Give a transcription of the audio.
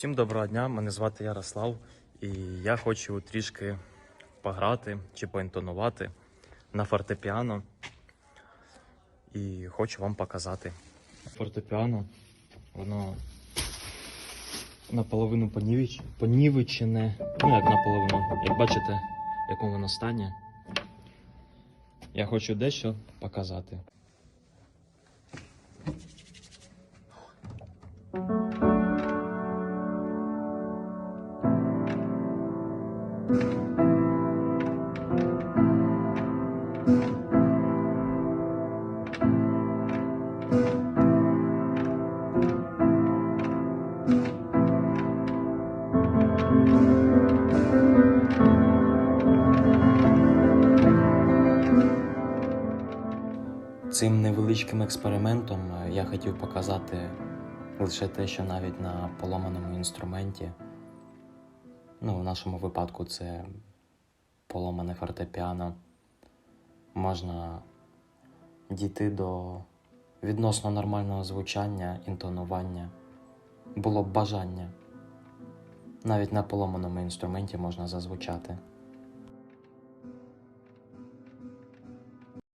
Всім доброго дня, мене звати Ярослав, і я хочу трішки пограти чи поінтонувати на фортепіано. І хочу вам показати. Фортепіано, воно наполовину понівіч... понівечене. Ну, як наполовину, як бачите, в якому воно стані. Я хочу дещо показати. Цим невеличким експериментом е, я хотів показати лише те, що навіть на поламаному інструменті, ну, в нашому випадку це поламане фортепіано, можна дійти до відносно нормального звучання, інтонування, було б бажання. Навіть на поломаному інструменті можна зазвучати.